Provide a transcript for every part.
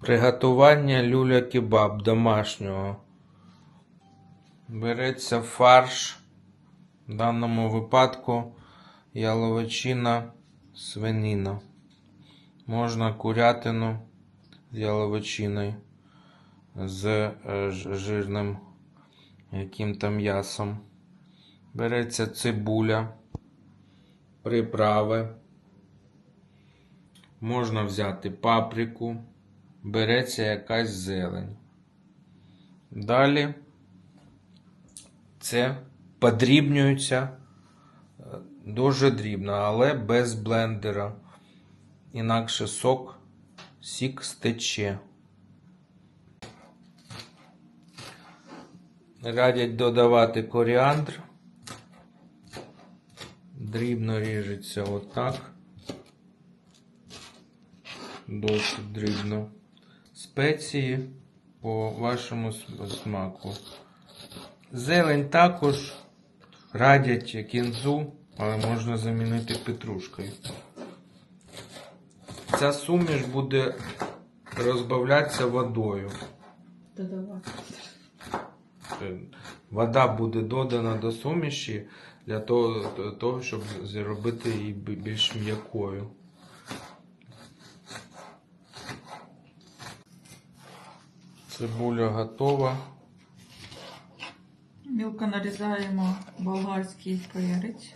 Приготування люля-кебаб домашнього. Береться фарш, в даному випадку яловичина, свинина. Можна курятину з яловичиною, з е, жирним яким-то м'ясом. Береться цибуля, приправи. Можна взяти паприку, береться якась зелень. Далі це подрібнюється е, дуже дрібно, але без блендера. Інакше сок, сік стече. Радять додавати коріандр. Дрібно ріжеться отак. Досить дрібно. Спеції по вашому смаку. Зелень також радять кінзу, але можна замінити петрушкою. Ця суміш буде розбавлятися водою. Додавати. Е, Вода буде додана до суміші для того щоб зробити її більш м'якою. Цибуля готова. Мілко нарізаємо болгарський перець.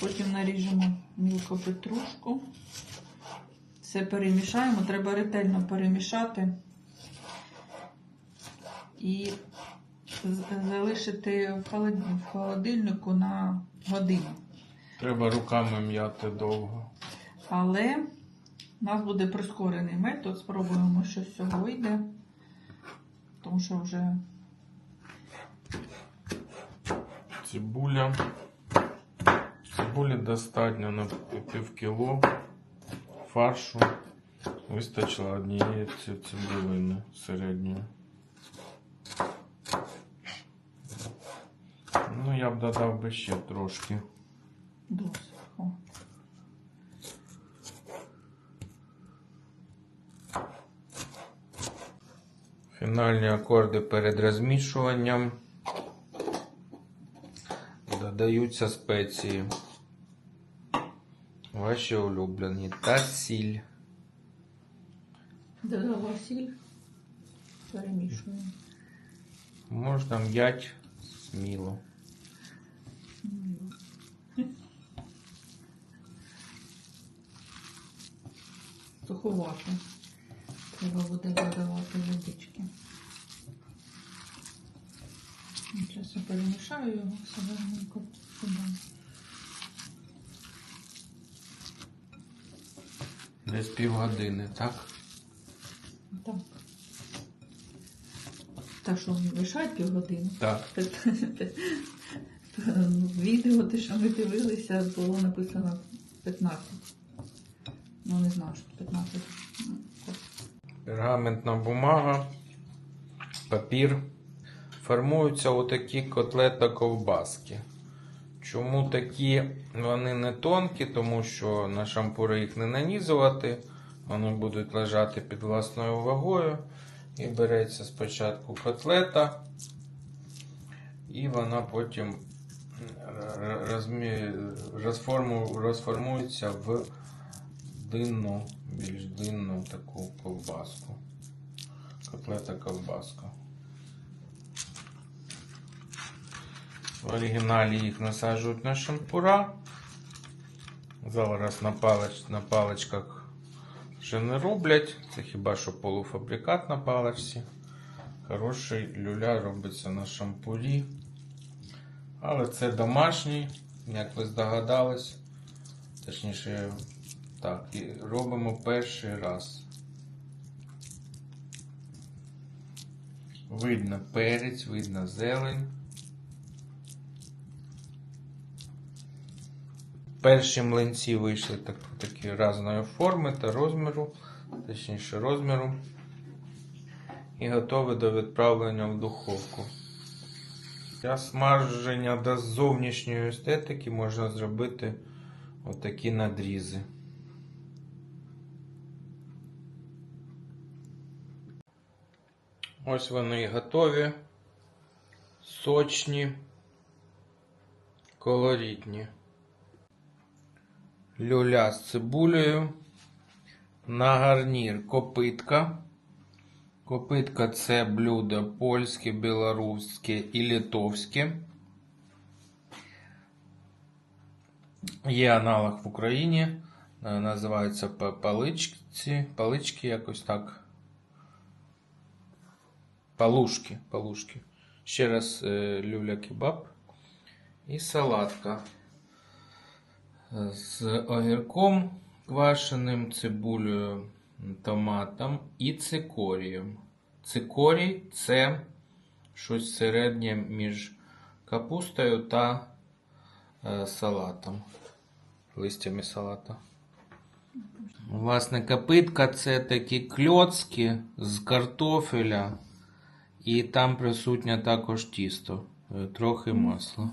Потім наріжемо мілко петрушку. Все перемішаємо. Треба ретельно перемішати і залишити в холодильнику на годину. Треба руками м'яти довго. Але у нас буде прискорений метод. Спробуємо, що з цього вийде. Тому що вже Цибуля. Цибулі достатньо на пів кіло. Фаршу вистачило однієї цибулини середньої. Ну, я б додав би ще трошки. досить. Фінальні акорди перед розмішуванням. Додаються спеції. Ваші улюблені та сіль. Додала сіль. Перемішуємо. Можна м'ять сміло. Суховато. Треба буде додавати водички. Зараз я перемішаю його все гарненько сюди. Десь півгодини, так? Так. Та що мішать півгодини? Так. Відео, те, що ми дивилися, було написано 15. Ну, не знаю, що 15. Пергаментна бумага, папір. Формуються отакі котлета ковбаски. Чому такі вони не тонкі? Тому що на шампури їх не нанізувати, вони будуть лежати під власною вагою. І береться спочатку котлета, і вона потім розформу... розформується в длинну, більш длинну таку ковбаску. Котлета ковбаска. В оригіналі їх насаджують на шампура. Зараз на, палич, на паличках вже не роблять. Це хіба що полуфабрикат на паличці. Хороший люля робиться на шампурі. Але це домашній, як ви здогадались. Точніше, так, і робимо перший раз. Видно перець, видно зелень. Перші млинці вийшли так, такі різної форми та розміру, точніше розміру. І готові до відправлення в духовку. Для смаження до зовнішньої естетики можна зробити отакі надрізи. Ось вони і готові. Сочні, колоритні. Люля з цибулею. На гарнір копитка. Копитка це блюдо польське, білоруське і литовське. Є аналог в Україні. е, Називаються па- паличці. Палички якось так. Палушки. Палушки. Ще раз е, люля кебаб. І салатка. З огірком квашеним, цибулею, томатом і цикорієм. Цикорій це щось середнє між капустою та е, салатом. Листями салата. Власне, капитка це такі кльоцки з картофеля. І там присутнє також тісто, е, трохи масла.